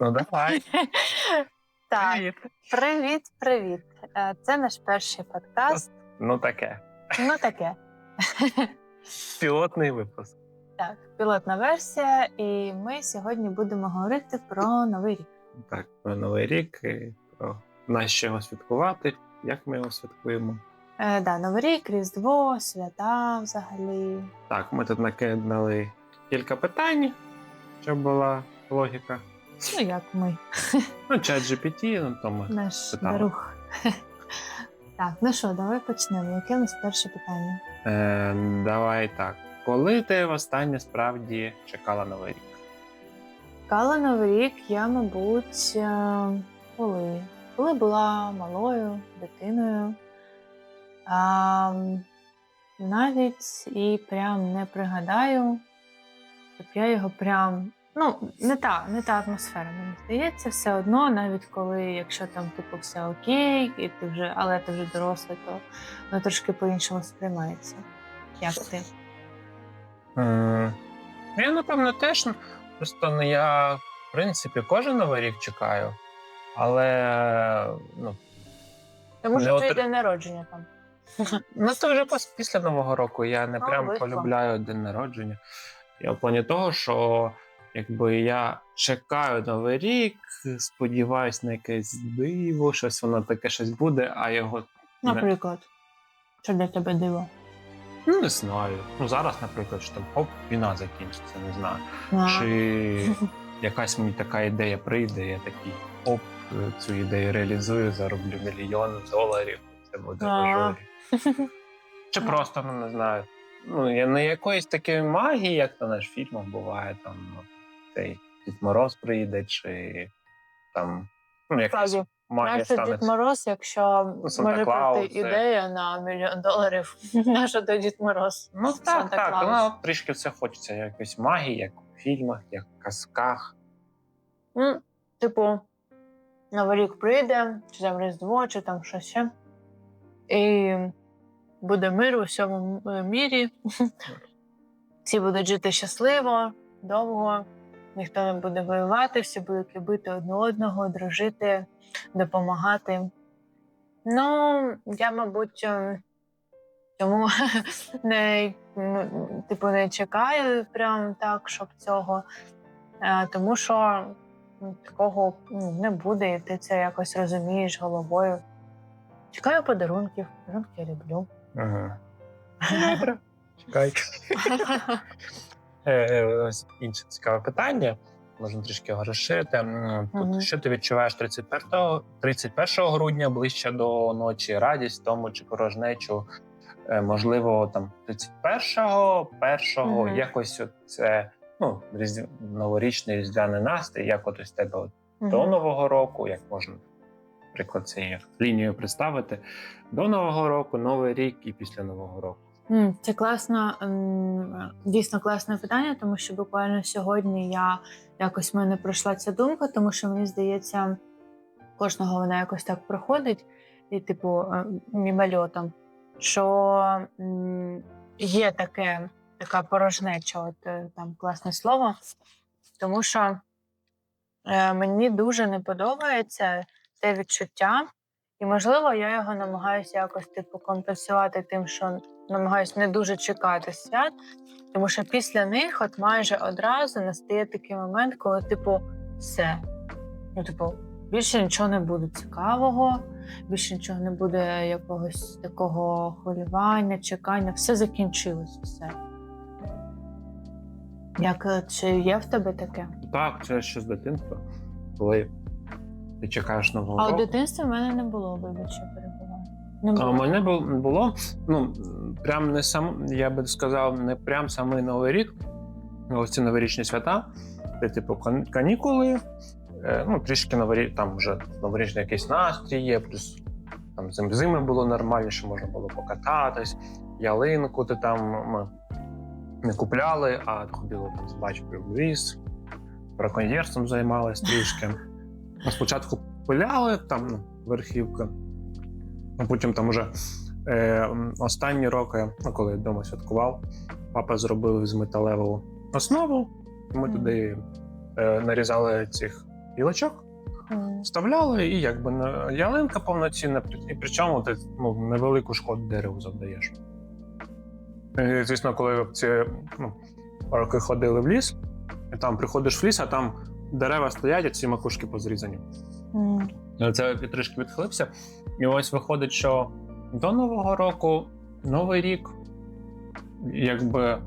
Ну давай. Так, Привіт. привіт, привіт. Е, Це наш перший подкаст. Ну таке. Ну таке. Пілотний випуск. Так, пілотна версія, і ми сьогодні будемо говорити про новий рік. Так, про новий рік, і про нас ще його святкувати, як ми його святкуємо. Е, да, новий рік, Різдво, свята взагалі. Так, ми тут накидали кілька питань, щоб була логіка. Ну як ми, Ну, чат GPT, ну то ми. наш Питали. друг. Так, ну що, давай почнемо. Яке у нас перше питання? Е, давай так. Коли ти востаннє справді чекала новий рік? Чекала новий рік я, мабуть, е, коли? Коли була малою дитиною. А, навіть і прям не пригадаю, щоб я його прям. Ну, не та, не та атмосфера, мені здається, все одно, навіть коли, якщо там типу все окей, і ти вже, але ти вже дорослий, то воно трошки по-іншому сприймається. Як ти? М, Я, напевно, теж. ну, Просто ну, я, в принципі, кожен новий рік чекаю. Але ну, Тому що твій отр- день народження там. ну це вже після Нового року. Я не Ну, прям полюбляю день народження. Я в плані того, що якби я чекаю новий рік, сподіваюсь на якесь диво, щось воно таке щось буде, а його не, Наприклад, що для тебе диво? ну, не знаю. Ну зараз, наприклад, що там оп, війна закінчиться, не знаю. А, Чи якась мені така ідея прийде, я такий оп, цю ідею реалізую, зароблю мільйон доларів. Це буде важливо. Чи просто, ну не знаю. Ну, я не якоїсь такої магії, як то наш фільмах буває, там цей Дід Мороз прийде, чи там ну, Справді, магія Нащо Дід. Мороз, якщо Ну, може це- ідея на мільйон доларів, нащо то Дід Мороз? Ну так, так. Ну, трішки все хочеться якоїсь магії, як у фільмах, як в казках. Ну, типу, Новий рік прийде, чи там Різдво, чи там щось ще. І буде мир у всьому мірі. Всі будуть жити щасливо, довго, ніхто не буде воювати, всі будуть любити одне одного, дружити, допомагати. Ну, я, мабуть, е, тому не, типу, не чекаю прям так, щоб цього. Е, Тому що ну, такого ну, не буде, і ти це якось розумієш головою. Чекаю подарунків, подарунки я люблю. Ага. Добре. Чекай. Е, Ось інше цікаве питання. Можна трішки його розширити. Тут, Мгм. Що ти відчуваєш 31, 31 грудня ближче до ночі? Радість, тому чи порожнечу? Е, Можливо, там 31-го, 1-го, Мгм. якось от це ну, різдв... новорічний різдвяний настрій, як от ось тебе от до Нового року, як можна, наприклад, цією лінією представити. До Нового року, Новий рік і після Нового року. Це класно, дійсно класне питання, тому що буквально сьогодні я якось в мене пройшла ця думка, тому що мені здається, кожного вона якось так проходить, і, типу, е, мімольотом, що є таке, така порожнеча, от е, там класне слово, тому що е, мені дуже не подобається те відчуття, і, можливо, я його намагаюся якось типу компенсувати тим, що намагаюся не дуже чекати свят, тому що після них, от майже одразу настає такий момент, коли, типу, все. Ну, типу, більше нічого не буде цікавого, більше нічого не буде якогось такого хвилювання, чекання. Все закінчилось, все. Як е, чи є в тебе таке? Так, це ще з дитинства, коли ти чекаєш нового А у року. дитинстві в мене не було, вибач, я перебуваю. Не А у мене бу- було, ну, прям не сам, я би сказав, не прям самий Новий рік, ось ці новорічні свята, де, типу, канікули, е, ну, трішки новорі... там вже новорічний якийсь настрій є, плюс там зим- зими було нормальніше, можна було покататись, ялинку ти там ми не купляли, а ходили там з батькою в ліс, браконьєрством займалися трішки. Спочатку пиляли, там верхівка, а потім там уже е, останні роки, ну, коли я вдома святкував, папа зробив з металеву основу, ми Мгм. туди е, нарізали цих гілочок, Мгм. вставляли, і якби на- ялинка повноцінна, і причому ти ну, невелику шкоду дереву завдаєш. І, звісно, коли ці ну, роки ходили в ліс, і там приходиш в ліс, а там дерева стоять, а ці макушки позрізані. Ну, Це трішки відхилився. І ось виходить, що до Нового року, Новий рік, якби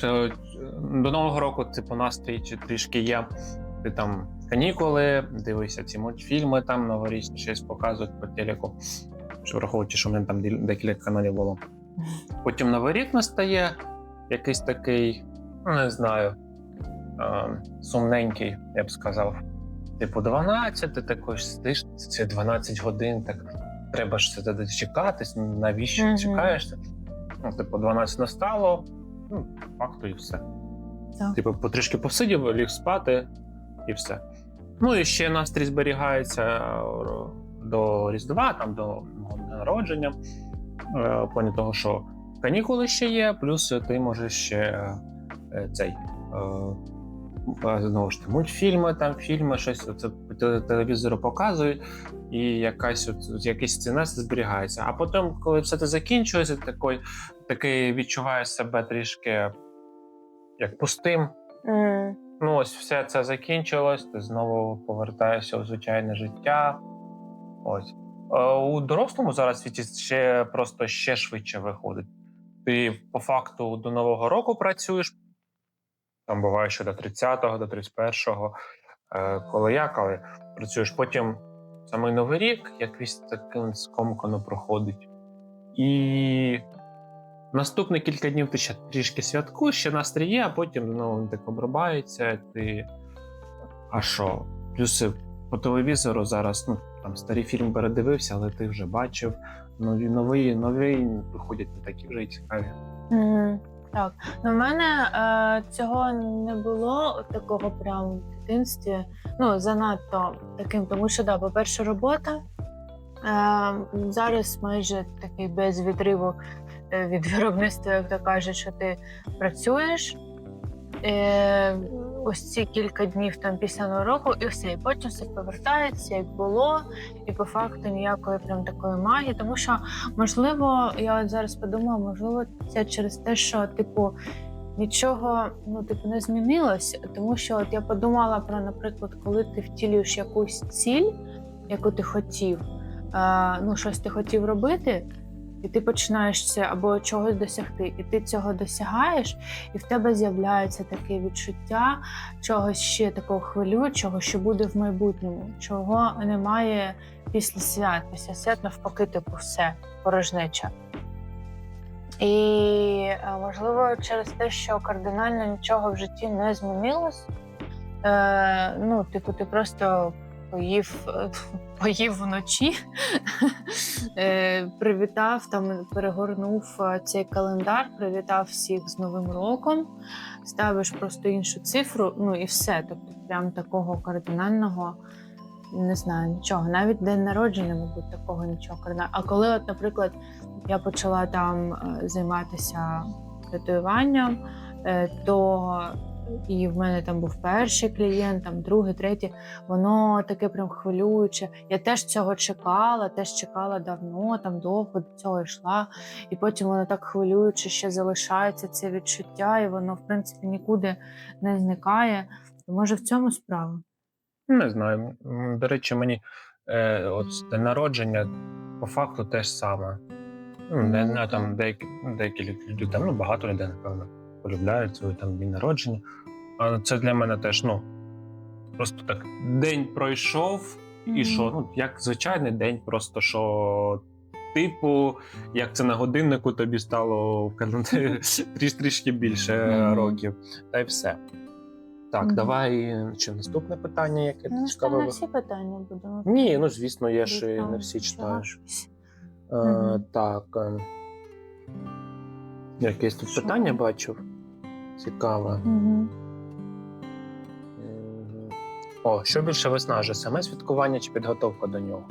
це, е, до Нового року, типу, настрій чи трішки є. Ти там канікули, дивишся ці мультфільми, там новорічні щось показують по телеку. Що враховуючи, що в мене там декілька каналів було. Потім Новий рік настає, якийсь такий, ну не знаю, е, сумненький, я б сказав. Типу, 12, ти також сидиш, це 12 годин, так треба ж це дочекатись, навіщо Мгм. чекаєшся? Ну, типу, 12 настало, ну, факту і все. Так. Типу, потрішки посидів, ліг спати і все. Ну і ще настрій зберігається е, до Різдва, там до народження. е, В плані того, що канікули ще є, плюс ти можеш ще е, цей. Знову ж таки, мультфільми, там фільми, щось це по телевізору показують, і якась от, якийсь цей зберігається. А потім, коли все це закінчується, такий, такий відчуваєш себе трішки як пустим. Мгм. Ну, ось все це закінчилось, ти знову повертаєшся у звичайне життя. Ось. У дорослому зараз світі ще просто ще швидше виходить. Ти по факту до Нового року працюєш. Там буває, що до 30-го, до 31-го, е, коли як, але працюєш. Потім самий Новий рік якийсь таким скомкано проходить. І наступні кілька днів ти ще трішки святкуєш, ще настрій є, а потім ну, так обрубається. Ти... А що? Плюси по телевізору зараз ну, там старі фільми передивився, але ти вже бачив. Нові, нові, нові виходять не такі вже й цікаві. Мгм. Так, ну в мене е, цього не було такого прямо в дитинстві. Ну, занадто таким, тому що да, по-перше, робота. Е, зараз майже такий без відриву е, від виробництва, як то кажуть, що ти працюєш. Е, ось ці кілька днів там після нового року, і все, і потім все повертається, як було, і по факту ніякої прям такої магії, тому що Можливо, я от зараз подумала, можливо, це через те, що типу нічого ну, типу, не змінилось. Тому що от я подумала про, наприклад, коли ти втілюєш якусь ціль, яку ти хотів, е, ну щось ти хотів робити. І ти починаєш це або чогось досягти, і ти цього досягаєш, і в тебе з'являється таке відчуття чогось ще такого хвилюючого, що буде в майбутньому, чого немає після свят. Після свят навпаки, типу, все порожнеча. І е, можливо, через те, що кардинально нічого в житті не змінилось. Е, ну, типу, ти просто поїв, е, поїв вночі, е, привітав там, перегорнув е, цей календар, привітав всіх з Новим роком, ставиш просто іншу цифру, ну і все. Тобто, прям такого кардинального не знаю нічого. Навіть день народження, мабуть, такого нічого. А коли, от, наприклад, я почала там займатися татуюванням, то і в мене там був перший клієнт, там другий, третій. Воно таке прям хвилююче. Я теж цього чекала, теж чекала давно, там довго до цього йшла. І потім воно так хвилююче ще залишається це відчуття, і воно, в принципі, нікуди не зникає. Може, в цьому справа? Не знаю. До речі, мені е, от народження по факту теж саме. Ну, не, не, там деякі, деякі люди, там, ну, багато людей, напевно, полюбляють свій там день народження. А це для мене теж, ну, просто так, день пройшов, і що? Ну, як звичайний день, просто що. Типу, як це на годиннику тобі стало в календарі трішки більше років, та й все. Так, Мгм. давай чи наступне питання, яке Ну, ти цікаве? на всі питання будемо. Ні, ну звісно, є ж не всі читатись. Е, Мгм. Так. е, Якесь тут питання бачив. Цікаве. О, що більше виснажує? Саме святкування чи підготовка до нього?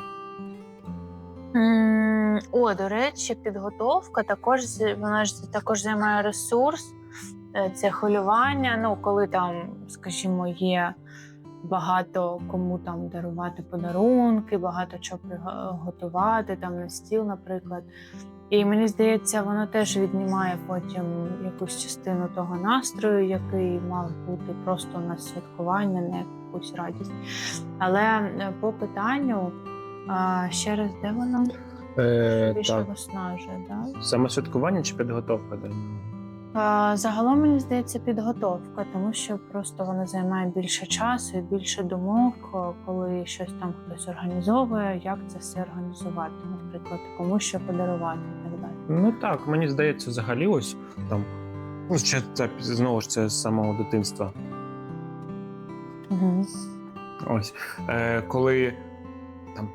М, О, до речі, підготовка також з- вона ж також займає ресурс. Е, Це хвилювання. Ну, коли там, скажімо, є багато кому там дарувати подарунки, багато чого приготувати там на стіл, наприклад. І мені здається, воно теж віднімає потім якусь частину того настрою, який мав бути просто на святкування, не якусь радість. Але е, по питанню, ще раз, де воно Е, більше виснажує? Да? Саме святкування чи підготовка до нього? Загалом мені здається підготовка, тому що просто вона займає більше часу і більше думок, коли щось там хтось організовує, як це все організувати, наприклад, кому що подарувати. Ну так, мені здається, взагалі ось там. Ну, ще це знову ж це з самого дитинства. Угу. Ось. Е, коли там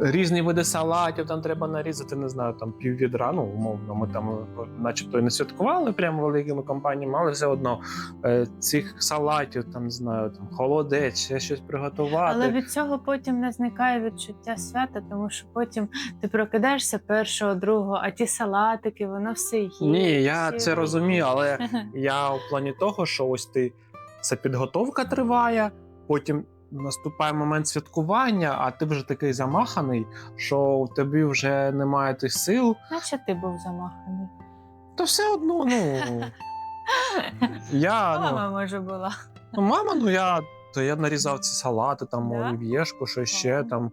різні види салатів, там треба нарізати, не знаю, там пів відра, ну, умовно, ми там начебто і не святкували прямо великими компаніями, але все одно е, цих салатів, там, не знаю, там холодець, ще щось приготувати. Але від цього потім не зникає відчуття свята, тому що потім ти прокидаєшся першого, другого, а ті салатики, воно все є. Ні, я всі це розумію, але я у плані того, що ось ти це підготовка триває, потім наступає момент святкування, а ти вже такий замаханий, що в тобі вже немає тих сил. Наче ти був замаханий. То все одно, ну я Мама ну, може була. ну мама, ну я. То я нарізав ці салати, там Да? олів'єшку, що ще Ага. там,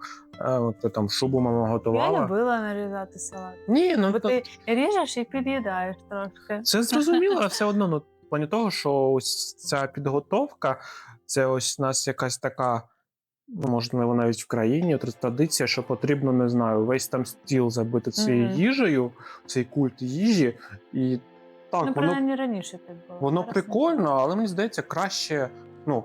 е, там шубу мама готувала. Я любила нарізати салат. Ні, ну Бо то- ти ріжеш і під'їдаєш трошки. Це зрозуміло, все одно, ну, в плані того, що ось ця підготовка, це ось у нас якась така, ну, можливо, навіть в країні традиція, що потрібно, не знаю, весь там стіл забити цією Мгм. їжею, цей культ їжі. І так, ну, воно, принаймні раніше так було. воно Зараз прикольно, але мені здається, краще. Ну,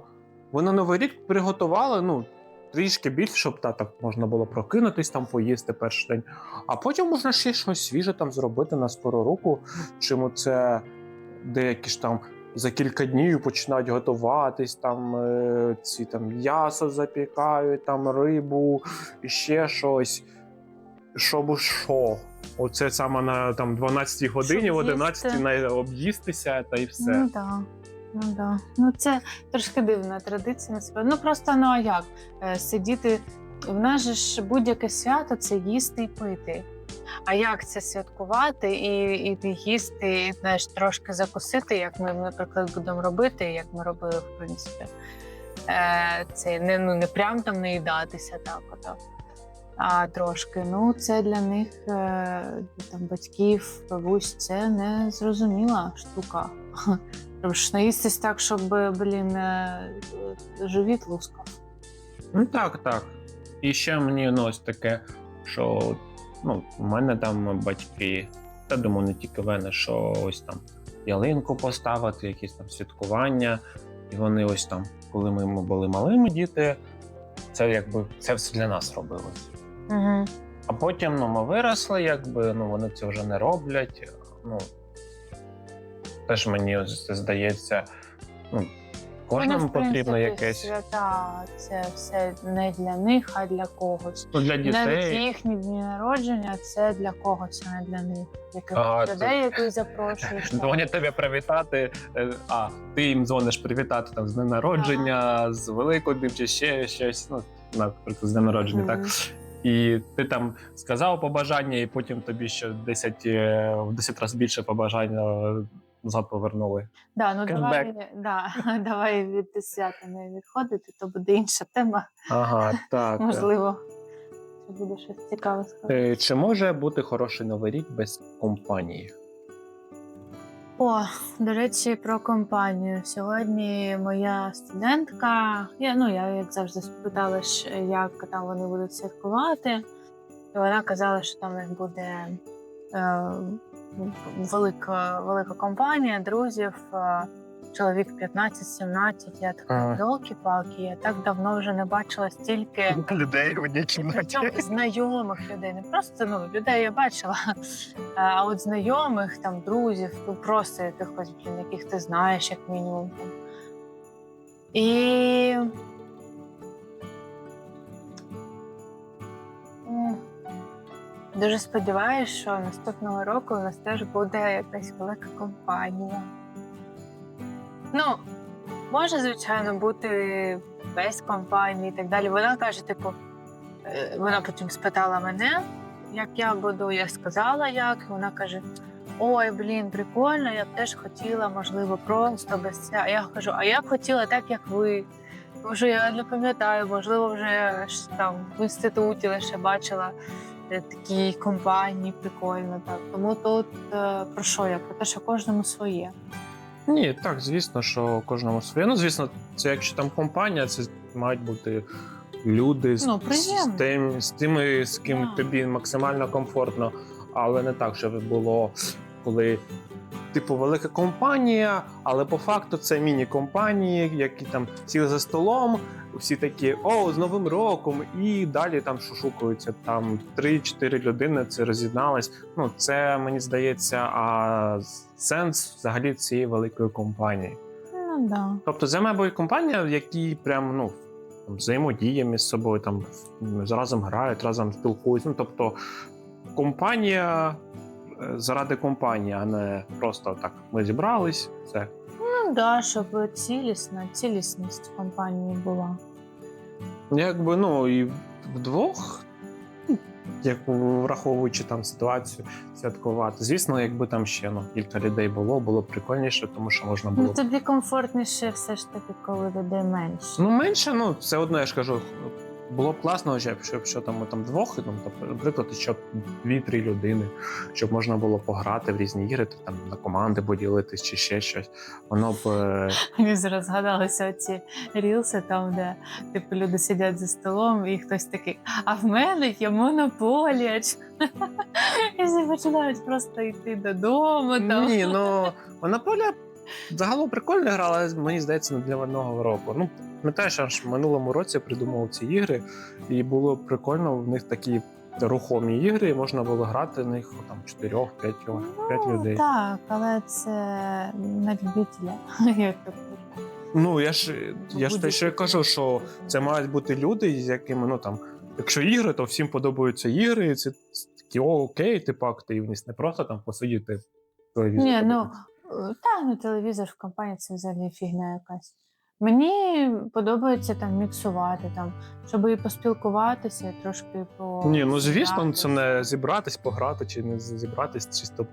ви на Новий рік приготували, ну. Трішки більше, щоб та, так можна було прокинутись там, поїсти перший день. А потім можна ще щось свіже там зробити на скору руку. Чому це деякі ж там за кілька днів починають готуватись, там е, ці там м'ясо запікають, там рибу і ще щось. Щоб що? Оце саме на там 12 годині, в Щоб 11 їсти. на об'їстися та й все. Ну так. Ну да. Ну це трошки дивна традиція насправді. Ну просто ну а як Е, сидіти. В нас же ж будь-яке свято це їсти і пити. А як це святкувати і, і їсти, і знаєш, трошки закусити, як ми, наприклад, будемо робити, як ми робили, в принципі. Е, це не, ну, не прям там наїдатися так, ото, а трошки. Ну, це для них, е, там, батьків, бабусь, це не зрозуміла штука. Треба ж наїстись так, щоб, блін, е, живіт лускав. Ну так, так. І ще мені ну, ось таке, що ну, у мене там батьки, та думаю, не тільки в мене, що ось там ялинку поставити, якісь там святкування. І вони ось там, коли ми були малими діти, це якби це все для нас робилось. Угу. А потім ну, ми виросли, якби ну, вони це вже не роблять. Ну, теж мені ось здається, ну, кожному потрібно якесь свята. Це все не для них, а для когось. ну, для Навіть дітей. їхні дні народження це для когось, а не для них. Яких Ага, це- людей, яких запрошуєш. Дзвонять тебе привітати. е, А ти їм дзвониш привітати там з днем народження, з Великоднем чи ще щось. Ну, наприклад, з днем народження, так. І ти там сказав побажання, і потім тобі ще 10, е, в 10 разів більше побажання назад повернули. Да, ну Кешбек. давай, да, давай від свята не відходити, то буде інша тема. Ага, так. Можливо, це буде щось цікаве сказати. Е, Чи може бути хороший новий рік без компанії? О, до речі, про компанію. Сьогодні моя студентка, я, ну, я як завжди спитала, як там вони будуть святкувати. І вона казала, що там них буде велика, велика компанія друзів, е, чоловік 15-17. Я така, Ага. йолки-палки, я так давно вже не бачила стільки Людей в одній Причому знайомих людей, не просто ну, людей я бачила, а от знайомих, там, друзів, ну просто якихось, блін, яких ти знаєш, як мінімум. І. Дуже сподіваюся, що наступного року у нас теж буде якась велика компанія. Ну, може, звичайно, бути без компанії і так далі. Вона каже, типу, е, вона потім спитала мене, як я буду. Я сказала, як. І вона каже: Ой, блін, прикольно, я б теж хотіла, можливо, просто без ця. А я кажу, а я б хотіла так, як ви. Тому що я не пам'ятаю, можливо, вже там в інституті лише бачила е, такі компанії, прикольно так. Тому тут е, про що я? Про те, що кожному своє. Ні, так, звісно, що кожному своє. Ну, звісно, це якщо там компанія, це мають бути люди з, Ну, з, тим, з тими, з ким yeah. тобі максимально комфортно, але не так, щоб було, коли. Типу, велика компанія, але по факту це міні-компанії, які там сіли за столом, всі такі о, з Новим роком, і далі там шушукаються. Там 3-4 людини це роз'єднались. Ну, це мені здається, а сенс взагалі цієї великої компанії. Ну да. Тобто, це має бути компанія, в якій прям ну взаємодіє між собою, там разом грають, разом спілкуються. Ну, тобто, компанія заради компанії, а не просто так. Ми зібрались. Це Ну да, щоб цілісна, цілісність компанії була. якби ну і вдвох. ну, Як враховуючи там ситуацію, святкувати. Звісно, якби там ще ну, кілька людей було, було б прикольніше, тому що можна було Ну тобі комфортніше все ж таки, коли людей менше. Ну, менше, ну, все одно, я ж кажу, було б класно, щоб, щоб що там, там двох, там, тобто, наприклад, щоб дві-три людини, щоб можна було пограти в різні ігри, то, там на команди поділитись чи ще щось. Воно б. е, Мені зараз згадалися ці рілси, там, де типу люди сидять за столом, і хтось такий, а в мене є монополія. І всі починають просто йти додому. Там. Ні, ну Монополія загалом прикольно грала, але мені здається, не для одного року. Ну, пам'ятаєш, аж в минулому році я придумав ці ігри, і було прикольно, в них такі рухомі ігри, і можна було грати в них там чотирьох, п'ятьох, п'ять Ну, людей. Так, але це на любителя. Ну я ж я ж те, що я кажу, що це мають бути люди, з якими ну там, якщо ігри, то всім подобаються ігри. і Це такі о, окей, типу активність, не просто там посидіти телевізор. Ні, ну е, так, ну телевізор в компанії це взагалі фігня якась. Мені подобається там міксувати, там, щоб і поспілкуватися, і трошки по. Ні, ну звісно, це не зібратись, пограти, чи не зібратись, чисто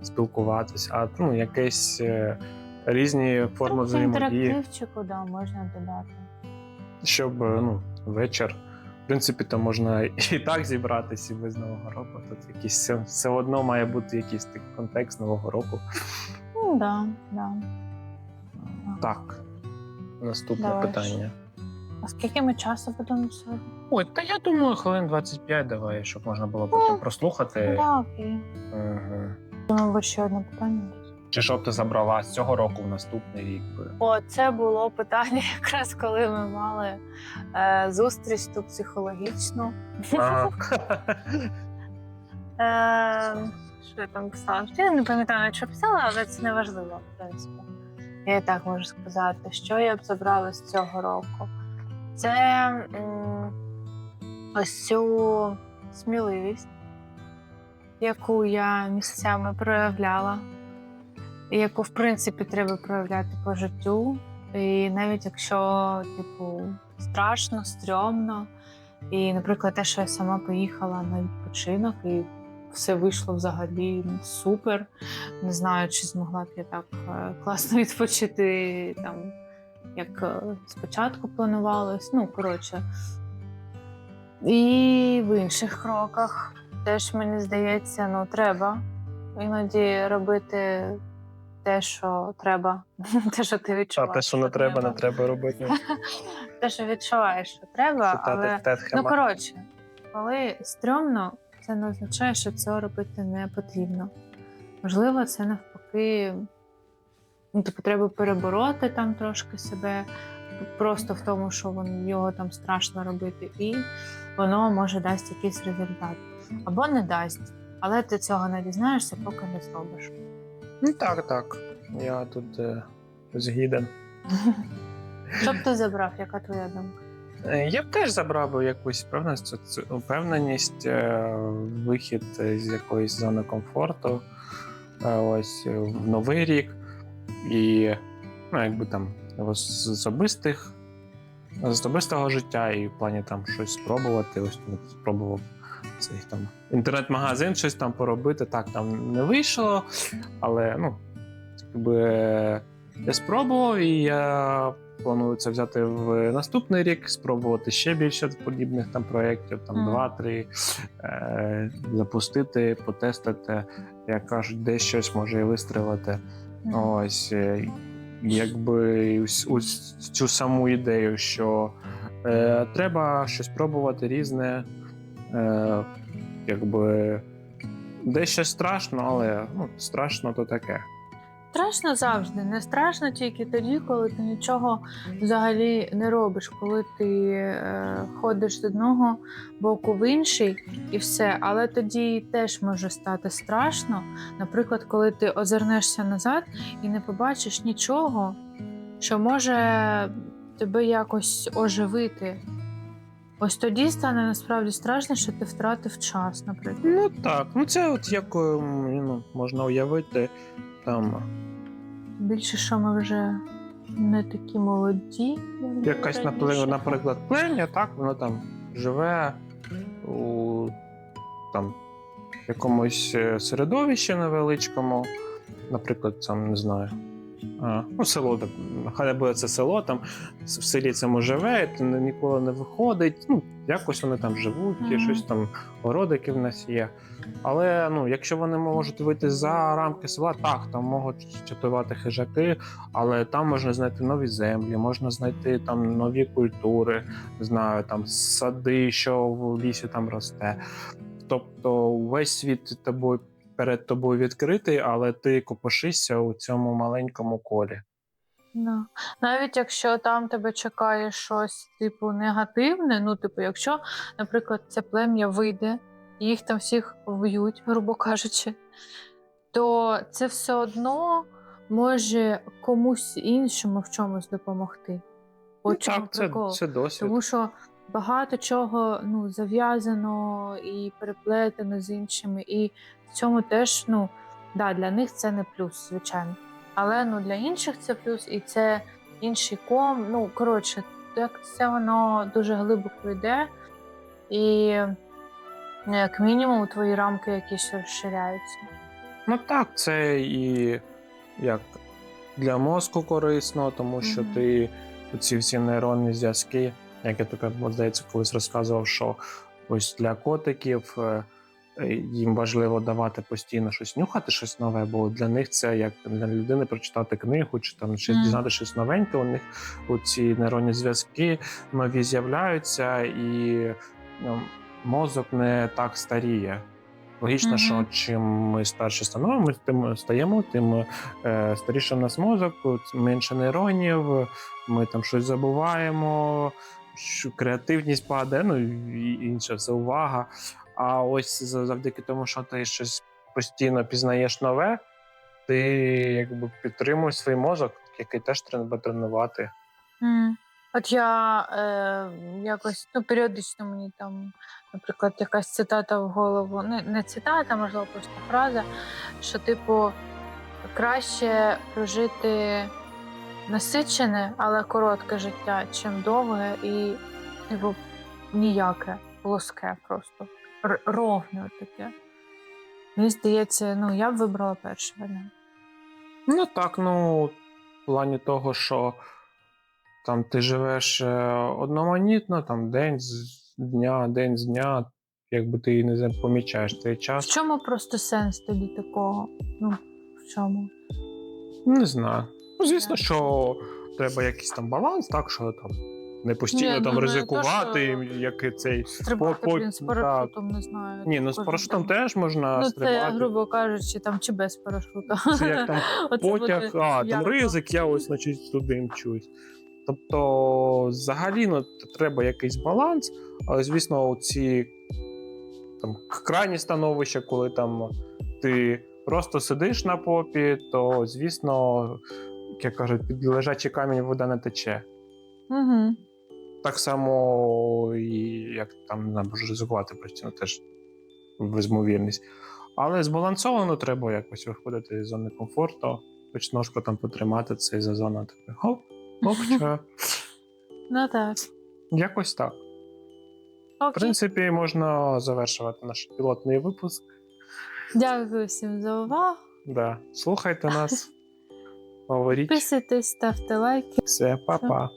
поспілкуватись, а ну, якесь е, різні форми Трохи взаємодії, інтерактивчику, да, можна додати. щоб е, ну, вечір. В принципі, то можна і так зібратись, і без Нового року. Тут якийсь все, одно має бути якийсь такий контекст Нового року. Ну, да, да. Так, наступне Давай. питання. А скільки ми часу будемо сьогодні? Ой, та я думаю, хвилин 25 давай, щоб можна було потім прослухати. Ну, да, окей. Мгм. Мабуть, ще одне питання. Чи що б ти забрала з цього року в наступний рік? О, це було питання, якраз коли ми мали е, зустріч ту психологічну. Е, що я там писала? Я не пам'ятаю, що писала, але це не важливо, в принципі. Я і так можу сказати, що я б забрала з цього року. Це м, ось цю сміливість, яку я місцями проявляла, яку, в принципі, треба проявляти по життю. І навіть якщо, типу, страшно, стрьомно, і, наприклад, те, що я сама поїхала на відпочинок, і все вийшло взагалі супер. Не знаю, чи змогла б я так е, класно відпочити там, як е, спочатку планувалось. Ну, коротше. І в інших кроках теж мені здається, ну, треба іноді робити те, що треба, те, що ти відчуваєш. А те, що не треба, не треба робити. Те, що відчуваєш, що треба, але Ну, коротше, коли стрьомно, це не означає, що цього робити не потрібно. Можливо, це навпаки, ну, типу, треба перебороти там трошки себе, просто в тому, що його там страшно робити, і воно може дасть якийсь результат. Або не дасть. Але ти цього не дізнаєшся, поки не зробиш. Ну так, так. Я тут е, згіден. Що б ти забрав, яка твоя думка? Е, Я б теж забрав би якусь певність, це упевненість, е, вихід з якоїсь зони комфорту, е, ось е, в новий рік. І ну, якби там з особистих з особистого життя і в плані там щось спробувати. Ось ну, спробував цей там інтернет-магазин, щось там поробити. Так, там не вийшло, але ну, якби я спробував, і я планую це взяти в наступний рік, спробувати ще більше подібних там проєктів, там два-три, е, запустити, потестити. Як кажуть, десь щось може і вистрілити. Ось е, якби ось, ось цю саму ідею, що е, треба щось пробувати різне, е, якби дещо страшно, але ну, страшно то таке. Страшно завжди. Не страшно тільки тоді, коли ти нічого взагалі не робиш, коли ти е, ходиш з одного боку в інший і все. Але тоді теж може стати страшно. Наприклад, коли ти озирнешся назад і не побачиш нічого, що може тебе якось оживити. Ось тоді стане насправді страшно, що ти втратив час, наприклад. Ну так, ну це от як ем, ну, можна уявити там Більше, що ми вже не такі молоді. як якась, раніше. наприклад, наприклад, плем'я, так, воно там живе у там, якомусь е, середовищі невеличкому, наприклад, там, не знаю. Ну, село, так, хай буде це село, там в селі цьому живе, і ніколи не виходить. Ну, якось вони там живуть, і щось там, городики в нас є. Але ну, якщо вони можуть вийти за рамки села, так, там можуть чатувати хижаки, але там можна знайти нові землі, можна знайти там нові культури, не знаю, там сади, що в лісі там росте. Тобто весь світ тобою перед тобою відкритий, але ти копошишся у цьому маленькому колі. Да. Навіть якщо там тебе чекає щось типу негативне, ну, типу, якщо, наприклад, це плем'я вийде, і їх там всіх вб'ють, грубо кажучи, то це все одно може комусь іншому в чомусь допомогти. От Ну, чому так, це, це досвід. Тому що багато чого ну, зав'язано і переплетено з іншими, і в цьому теж, ну, да, для них це не плюс, звичайно. Але ну, для інших це плюс, і це інший ком. Ну, коротше, як це воно дуже глибоко йде, і ну, як мінімум твої рамки якісь розширяються. Ну так, це і як для мозку корисно, тому що ти ці всі нейронні зв'язки, як я тобі, от, здається, колись розказував, що ось для котиків е, е, їм важливо давати постійно щось нюхати, щось нове, бо для них це як для людини прочитати книгу чи там щось Мгм. дізнати щось новеньке. У них ці нейронні зв'язки нові з'являються, і ну, мозок не так старіє. Логічно, Мгм. що чим ми старше становимо, тим стаємо, тим е, старіше в нас мозок, менше нейронів, ми там щось забуваємо, що креативність падає, ну і інше все увага. А ось завдяки тому, що ти щось постійно пізнаєш нове, ти якби підтримуєш свій мозок, який теж треба тренувати. М. От я е, якось ну, періодично мені там, наприклад, якась цитата в голову. Не, не цитата, можливо, просто фраза, що, типу, краще прожити насичене, але коротке життя, чим довге і типу, ніяке, плоске просто. Р- ровне таке. Мені здається, ну, я б вибрала перший варіант. Ну так, ну, в плані того, що там ти живеш е, одноманітно, там день з дня, день з дня, якби ти і не помічаєш цей час. В чому просто сенс тоді такого? Ну, в чому? Не знаю. Ну, звісно, що треба якийсь там баланс, так що там не постійно Ні, ну, там не ризикувати, що- як і цей. Стрибати, блін, з парашутом, не знаю. Ні, ну з кожен парашутом день. теж можна Ну, це, стрибати. грубо кажучи, там чи без парашута. Це як там Оце потяг, буде а там ярко. ризик, я ось значить туди мчусь. Тобто, взагалі, ну, т- треба якийсь баланс, але звісно, ці там крайні становища, коли там ти просто сидиш на попі, то звісно, як кажуть, під лежачий камінь вода не тече. Мгм. Так само, і як там не можу ризикувати постійно теж безмовірність. Але збалансовано треба якось виходити з зони комфорту, хоч ножку там потримати, це за зона така. Хоп, Мовча. Ну так. Якось так. В принципі, можна завершувати наш пілотний випуск. Дякую всім за увагу. Да. Слухайте нас, говоріть. Підписуйтесь, ставте лайки. Все, па-па.